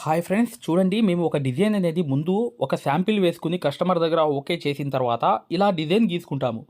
Hi friends చూడండి మేము ఒక డిజైన్ అనేది ముందు ఒక శాంపిల్ వేసుకుని కస్టమర్ దగ్గర ఓకే చేసిన తర్వాత ఇలా డిజైన్ గీసుకుంటాము.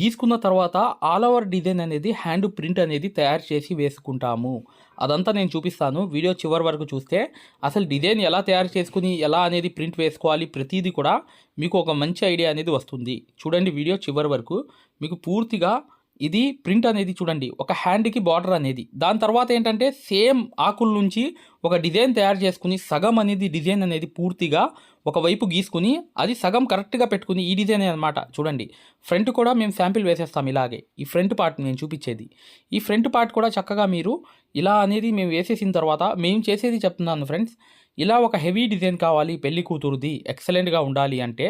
గీసుకున్న తర్వాత ఆల్ ఓవర్ డిజైన్ అనేది హ్యాండ్ ప్రింట్ అనేది తయారు చేసి వేసుకుంటాము. అదంతా నేను చూపిస్తాను. వీడియో చివరి వరకు చూస్తే అసలు డిజైన్ ఎలా తయారు చేసుకుని ఎలా అనేది ప్రింట్ వేసుకోవాలి ప్రతిదీ కూడా మీకు ఒక మంచి ఐడియా అనేది వస్తుంది. చూడండి వీడియో చివరి వరకు. మీకు పూర్తిగా ఇది ప్రింట్ అనేది చూడండి ఒక హ్యాండ్కి బార్డర్ అనేది. దాని తర్వాత ఏంటంటే సేమ్ ఆకుల నుంచి ఒక డిజైన్ తయారు చేసుకుని సగం అనేది డిజైన్ అనేది పూర్తిగా ఒకవైపు గీసుకుని అది సగం కరెక్ట్గా పెట్టుకుని ఈ డిజైన్ అనమాట చూడండి ఫ్రంట్ కూడా మేము శాంపిల్ వేసేస్తాం ఇలాగే. ఈ ఫ్రంట్ పార్ట్ నేను చూపించేది. ఈ ఫ్రంట్ పార్ట్ కూడా చక్కగా మీరు ఇలా అనేది మేము వేసేసిన తర్వాత మేము చేసేది చెప్తున్నాను ఫ్రెండ్స్ ఇలా ఒక హెవీ డిజైన్ కావాలి పెళ్ళి కూతురుది ఎక్సలెంట్గా ఉండాలి అంటే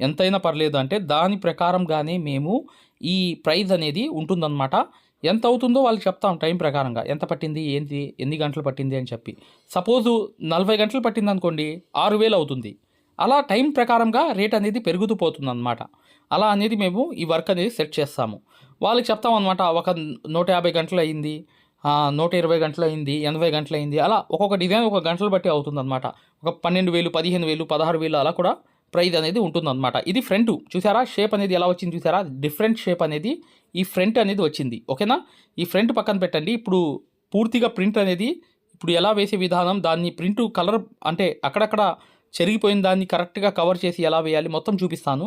ఎంతైనా పర్లేదు అంటే దాని ప్రకారంగానే మేము ఈ ప్రైజ్ అనేది ఉంటుందన్నమాట. ఎంత అవుతుందో వాళ్ళకి చెప్తాం టైం ప్రకారంగా. ఎంత పట్టింది ఏంటి ఎన్ని గంటలు పట్టింది అని చెప్పి. సపోజు నలభై గంటలు పట్టింది అనుకోండి ఆరు వేలు అవుతుంది. అలా టైం ప్రకారంగా రేట్ అనేది పెరుగుతూ పోతుంది అనమాట అలా అనేది మేము ఈ వర్క్ అనేది సెట్ చేస్తాము. వాళ్ళకి చెప్తాం అనమాట ఒక నూట యాభై గంటలు అయింది నూట ఇరవై గంటలు అయింది ఎనభై గంటలు అయింది అలా ఒక్కొక్క డిజైన్ ఒక గంటలు బట్టి అవుతుంది అనమాట ఒక పన్నెండు వేలు పదిహేను వేలు పదహారు వేలు అలా కూడా ప్రైజ్ అనేది ఉంటుందన్నమాట. ఇది ఫ్రంట్. చూసారా? షేప్ అనేది ఎలా వచ్చింది చూసారా? డిఫరెంట్ షేప్ అనేది ఈ ఫ్రంట్ అనేది వచ్చింది. ఓకేనా? ఈ ఫ్రంట్ పక్కన పెట్టండి. ఇప్పుడు పూర్తిగా ప్రింట్ అనేది ఇప్పుడు ఎలా వేసే విధానం దాన్ని ప్రింట్ కలర్ అంటే అక్కడక్కడ చెరిగిపోయిన దాన్ని కరెక్ట్గా కవర్ చేసి ఎలా వేయాలి మొత్తం చూపిస్తాను.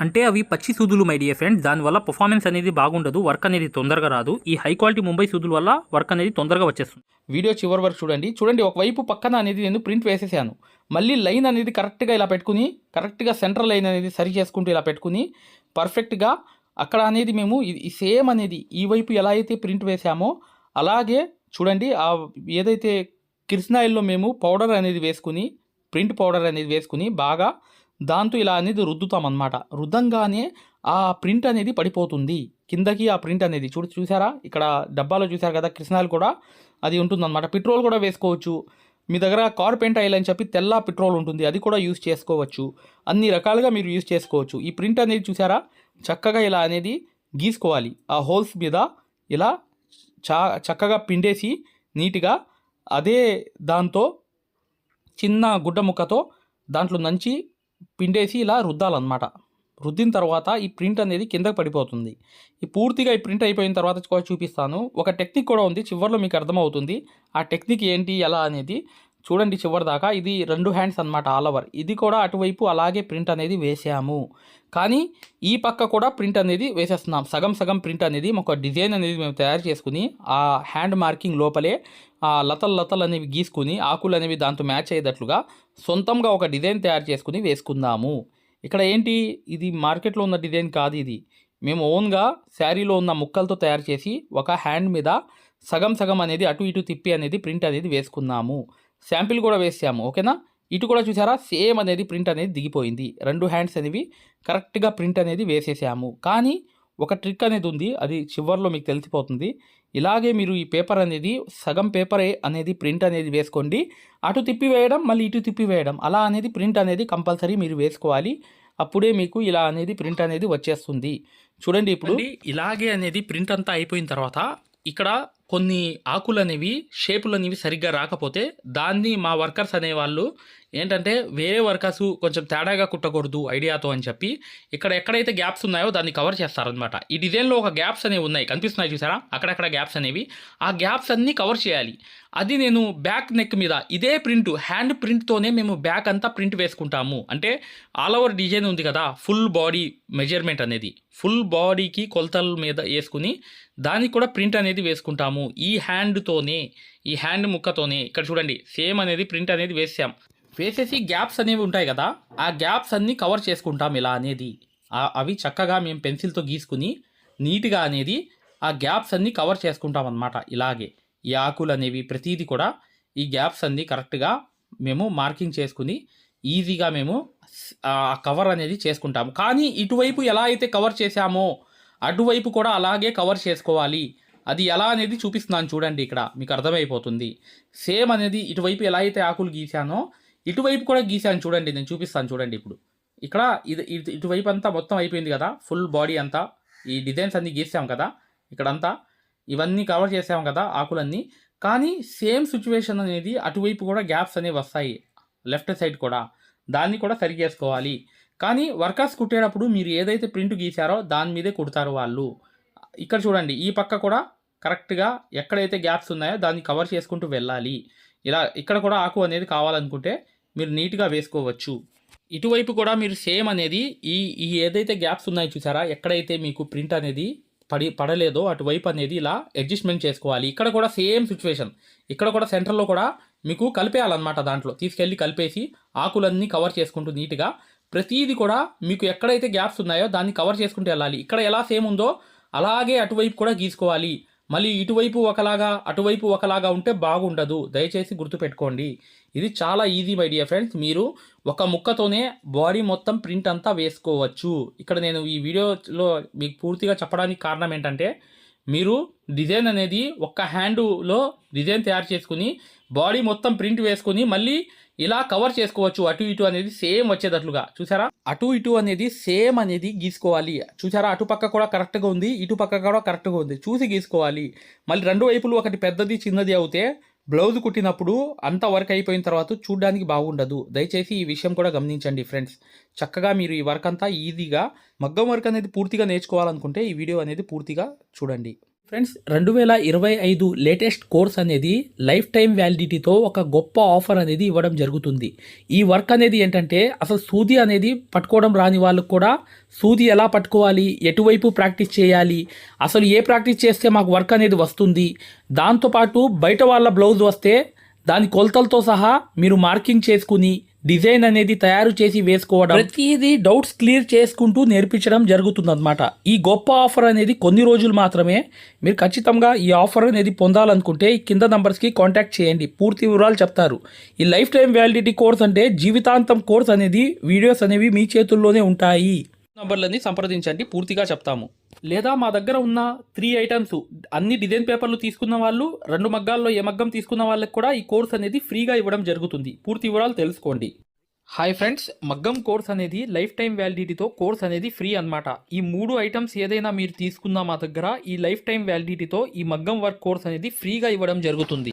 అంటే అవి పచ్చి సూదులు మై డియర్ ఫ్రెండ్స్ దానివల్ల పర్ఫార్మెన్స్ అనేది బాగుండదు వర్క్ అనేది తొందరగా రాదు. ఈ హై క్వాలిటీ ముంబై సూదుల వల్ల వర్క్ అనేది తొందరగా వచ్చేస్తుంది. వీడియో చివరి వరకు చూడండి. చూడండి ఒకవైపు పక్కన అనేది నేను ప్రింట్ వేసేసాను. మళ్ళీ లైన్ అనేది కరెక్ట్గా ఇలా పెట్టుకుని కరెక్ట్గా సెంటర్ లైన్ అనేది సరి చేసుకుంటూ ఇలా పెట్టుకుని పర్ఫెక్ట్గా అక్కడ అనేది మేము ఇది- ఈ సేమ్ అనేది ఈ వైపు ఎలా అయితే ప్రింట్ వేసామో అలాగే చూడండి ఆ ఏదైతే కిర్స్నాయిల్లో మేము పౌడర్ అనేది వేసుకుని ప్రింట్ పౌడర్ అనేది వేసుకుని బాగా దాంతో ఇలా అనేది రుద్దుతాం అనమాట రుద్దంగానే ఆ ప్రింట్ అనేది పడిపోతుంది. కిందకి ఆ ప్రింట్ అనేది చూడు చూసారా? ఇక్కడ డబ్బాలో చూసారు కదా కృష్ణాలు కూడా అది ఉంటుందన్నమాట. పెట్రోల్ కూడా వేసుకోవచ్చు. మీ దగ్గర కార్ పెయింట్ ఆయిల్ అని చెప్పి తెల్ల పెట్రోల్ ఉంటుంది. అది కూడా యూస్ చేసుకోవచ్చు. అన్ని రకాలుగా మీరు యూస్ చేసుకోవచ్చు. ఈ ప్రింట్ అనేది చూసారా? చక్కగా ఇలా అనేది గీసుకోవాలి. ఆ హోల్స్ మీద ఇలా చా చక్కగా పిండేసి నీట్గా అదే దాంతో చిన్న గుడ్డ ముక్కతో దాంట్లో నంచి పిండేసి ఇలా రుద్దాలన్నమాట. రుద్దిన తర్వాత ఈ ప్రింట్ అనేది కిందకి పడిపోతుంది. ఈ పూర్తిగా ఈ ప్రింట్ అయిపోయిన తర్వాత కూడా చూపిస్తాను. ఒక టెక్నిక్ కూడా ఉంది. చివరిలో మీకు అర్థమవుతుంది. ఆ టెక్నిక్ ఏంటి? ఎలా అనేది చూడండి చివరి దాకా ఇది రెండు హ్యాండ్స్ అన్నమాట ఆల్ ఓవర్. ఇది కూడా అటువైపు అలాగే ప్రింట్ అనేది వేసాము. కానీ ఈ పక్క కూడా ప్రింట్ అనేది వేసేస్తున్నాం. సగం సగం ప్రింట్ అనేది ఒక డిజైన్ అనేది మేము తయారు చేసుకుని ఆ హ్యాండ్ మార్కింగ్ లోపలే ఆ లతలు లతలు అనేవి గీసుకుని ఆకులు అనేవి దాంతో మ్యాచ్ అయ్యేటట్లుగా సొంతంగా ఒక డిజైన్ తయారు చేసుకుని వేసుకుందాము. ఇక్కడ ఏంటి? ఇది మార్కెట్లో ఉన్న డిజైన్ కాదు ఇది. మేము ఓన్గా శారీలో ఉన్న ముక్కలతో తయారు చేసి ఒక హ్యాండ్ మీద సగం సగం అనేది అటు ఇటు తిప్పి అనేది ప్రింట్ అనేది వేసుకున్నాము శాంపిల్ కూడా వేసాము ఓకేనా? ఇటు కూడా చూసారా? సేమ్ అనేది ప్రింట్ అనేది దిగిపోయింది. రెండు హ్యాండ్స్ అనేవి కరెక్ట్గా ప్రింట్ అనేది వేసేసాము. కానీ ఒక ట్రిక్ అనేది ఉంది అది చివరిలో మీకు తెలిసిపోతుంది. ఇలాగే మీరు ఈ పేపర్ అనేది సగం పేపర్ అనేది ప్రింట్ అనేది వేసుకోండి. అటు తిప్పి వేయడం మళ్ళీ ఇటు తిప్పి వేయడం అలా అనేది ప్రింట్ అనేది కంపల్సరీ మీరు వేసుకోవాలి. అప్పుడే మీకు ఇలా అనేది ప్రింట్ అనేది వచ్చేస్తుంది. చూడండి ఇప్పుడు. ఇలాగే అనేది ప్రింట్ అంతా అయిపోయిన తర్వాత ఇక్కడ కొన్ని ఆకులు అనేవి షేపులు అనేవి సరిగ్గా రాకపోతే దాన్ని మా వర్కర్స్ అనేవాళ్ళు ఏంటంటే వేరే వర్కర్స్ కొంచెం తేడాగా కుట్టకూడదు ఐడియాతో అని చెప్పి ఇక్కడ ఎక్కడైతే గ్యాప్స్ ఉన్నాయో దాన్ని కవర్ చేస్తారనమాట ఈ డిజైన్లో ఒక గ్యాప్స్ అనేవి ఉన్నాయి. కనిపిస్తున్నాయి చూసారా? అక్కడక్కడ గ్యాప్స్ అనేవి. ఆ గ్యాప్స్ అన్నీ కవర్ చేయాలి. అది నేను బ్యాక్ నెక్ మీద ఇదే ప్రింట్ హ్యాండ్ ప్రింట్తోనే మేము బ్యాక్ అంతా ప్రింట్ వేసుకుంటాము. అంటే ఆల్ ఓవర్ డిజైన్ ఉంది కదా ఫుల్ బాడీ మెజర్మెంట్ అనేది. ఫుల్ బాడీకి కొలతల మీద వేసుకుని దానికి కూడా ప్రింట్ అనేది వేసుకుంటాము. ఈ హ్యాండ్తోనే ఈ హ్యాండ్ ముక్కతోనే. ఇక్కడ చూడండి సేమ్ అనేది ప్రింట్ అనేది వేసాం. వేసేసి గ్యాప్స్ అనేవి ఉంటాయి కదా ఆ గ్యాప్స్ అన్నీ కవర్ చేసుకుంటాం ఇలా అనేది. అవి చక్కగా మేము పెన్సిల్తో గీసుకుని నీట్గా అనేది ఆ గ్యాప్స్ అన్నీ కవర్ చేసుకుంటాం అన్నమాట ఇలాగే. ఈ ఆకులు అనేవి ప్రతిదీ కూడా ఈ గ్యాప్స్ అన్నీ కరెక్ట్గా మేము మార్కింగ్ చేసుకుని ఈజీగా మేము ఆ కవర్ అనేది చేసుకుంటాము. కానీ ఇటువైపు ఎలా అయితే కవర్ చేశామో అటువైపు కూడా అలాగే కవర్ చేసుకోవాలి. అది ఎలా అనేది చూపిస్తున్నాను చూడండి ఇక్కడ మీకు అర్థమైపోతుంది. సేమ్ అనేది ఇటువైపు ఎలా అయితే ఆకులు గీసానో ఇటువైపు కూడా గీసాను చూడండి నేను చూపిస్తాను చూడండి ఇప్పుడు. ఇక్కడ ఇది ఇటువైపు అంతా మొత్తం అయిపోయింది కదా ఫుల్ బాడీ అంతా. ఈ డిజైన్స్ అన్నీ గీసాం కదా ఇక్కడంతా. ఇవన్నీ కవర్ చేసాం కదా ఆకులన్నీ. కానీ సేమ్ సిచ్యువేషన్ అనేది అటువైపు కూడా గ్యాప్స్ అనేవి వస్తాయి లెఫ్ట్ సైడ్ కూడా. దాన్ని కూడా సరి చేసుకోవాలి కానీ వర్కర్స్ కుట్టేటప్పుడు మీరు ఏదైతే ప్రింట్ గీశారో దాని మీదే కుడతారు వాళ్ళు. ఇక్కడ చూడండి ఈ పక్క కూడా కరెక్ట్గా ఎక్కడైతే గ్యాప్స్ ఉన్నాయో దాన్ని కవర్ చేసుకుంటూ వెళ్ళాలి. ఇలా ఇక్కడ కూడా ఆకు అనేది కావాలనుకుంటే మీరు నీట్గా వేసుకోవచ్చు. ఇటువైపు కూడా మీరు సేమ్ అనేది ఈ ఈ ఏదైతే గ్యాప్స్ ఉన్నాయో చూసారా? ఎక్కడైతే మీకు ప్రింట్ అనేది పడి పడలేదో అటువైపు అనేది ఇలా అడ్జస్ట్మెంట్ చేసుకోవాలి. ఇక్కడ కూడా సేమ్ సిచ్యువేషన్. ఇక్కడ కూడా సెంటర్లో కూడా మీకు కలిపేయాలన్నమాట దాంట్లో. తీసుకెళ్ళి కలిపేసి ఆకులన్నీ కవర్ చేసుకుంటూ నీట్గా ప్రతిదీ కూడా మీకు ఎక్కడైతే గ్యాప్స్ ఉన్నాయో దాన్ని కవర్ చేసుకుంటూ వెళ్ళాలి. ఇక్కడ ఎలా సేమ్ ఉందో అలాగే అటువైపు కూడా గీసుకోవాలి. మళ్ళీ ఇటువైపు ఒకలాగా అటువైపు ఒకలాగా ఉంటే బాగుండదు. దయచేసి గుర్తుపెట్టుకోండి. ఇది చాలా ఈజీ మై డియర్ ఫ్రెండ్స్ మీరు ఒక ముక్కతోనే బాడీ మొత్తం ప్రింట్ అంతా వేసుకోవచ్చు. ఇక్కడ నేను ఈ వీడియోలో మీకు పూర్తిగా చెప్పడానికి కారణం ఏంటంటే మీరు డిజైన్ అనేది ఒక్క హ్యాండులో డిజైన్ తయారు చేసుకుని బాడీ మొత్తం ప్రింట్ వేసుకుని మళ్ళీ ఇలా కవర్ చేసుకోవచ్చు. అటు ఇటు అనేది సేమ్ వచ్చేటట్లుగా. చూసారా? అటు ఇటు అనేది సేమ్ అనేది గీసుకోవాలి. చూసారా? అటు పక్క కూడా కరెక్ట్గా ఉంది ఇటు పక్క కూడా కరెక్ట్గా ఉంది. చూసి గీసుకోవాలి. మళ్ళీ రెండు వైపులు ఒకటి పెద్దది చిన్నది అవుతే బ్లౌజ్ కుట్టినప్పుడు అంత వర్క్ అయిపోయిన తర్వాత చూడడానికి బాగుండదు. దయచేసి ఈ విషయం కూడా గమనించండి ఫ్రెండ్స్. చక్కగా మీరు ఈ వర్క్ అంతా ఈజీగా మగ్గం వర్క్ అనేది పూర్తిగా నేర్చుకోవాలనుకుంటే ఈ వీడియో అనేది పూర్తిగా చూడండి. ఫ్రెండ్స్ రెండు వేల ఇరవై ఐదు లేటెస్ట్ కోర్స్ అనేది లైఫ్ టైం వ్యాలిడిటీతో ఒక గొప్ప ఆఫర్ అనేది ఇవ్వడం జరుగుతుంది. ఈ వర్క్ అనేది ఏంటంటే అసలు సూది అనేది పట్టుకోవడం రాని వాళ్ళకు కూడా సూది ఎలా పట్టుకోవాలి ఎటువైపు ప్రాక్టీస్ చేయాలి అసలు ఏ ప్రాక్టీస్ చేస్తే మాకు వర్క్ అనేది వస్తుంది దాంతోపాటు బయట వాళ్ళ బ్లౌజ్ వస్తే దాని కొలతలతో సహా మీరు మార్కింగ్ చేసుకుని డిజైన్ అనేది తయారు చేసి వేసుకోవడం ప్రతిదీ డౌట్స్ క్లియర్ చేసుకుంటూ నేర్పించడం జరుగుతుందన్నమాట. ఈ గొప్ప ఆఫర్ అనేది కొన్ని రోజులు మాత్రమే. మీరు ఖచ్చితంగా ఈ ఆఫర్ అనేది పొందాలనుకుంటే ఈ కింద నంబర్స్కి కాంటాక్ట్ చేయండి. పూర్తి వివరాలు చెప్తారు. ఈ లైఫ్ టైం వ్యాలిడిటీ కోర్స్ అంటే జీవితాంతం కోర్స్ అనేది వీడియోస్ అనేవి మీ చేతుల్లోనే ఉంటాయి. నంబర్లని సంప్రదించండి. పూర్తిగా చెప్తాము. లేదా మా దగ్గర ఉన్న త్రీ ఐటమ్స్ అన్ని డిజైన్ పేపర్లు తీసుకున్న వాళ్ళు రెండు మగ్గాల్లో ఏ మగ్గం తీసుకున్న వాళ్ళకి కూడా ఈ కోర్స్ అనేది ఫ్రీగా ఇవ్వడం జరుగుతుంది. పూర్తి వివరాలు తెలుసుకోండి. హాయ్ ఫ్రెండ్స్ మగ్గం కోర్స్ అనేది లైఫ్ టైం వ్యాలిడిటీతో కోర్స్ అనేది ఫ్రీ అన్నమాట. ఈ మూడు ఐటమ్స్ ఏదైనా మీరు తీసుకున్నా మా దగ్గర ఈ లైఫ్ టైం వ్యాలిడిటీతో ఈ మగ్గం వర్క్ కోర్స్ అనేది ఫ్రీగా ఇవ్వడం జరుగుతుంది.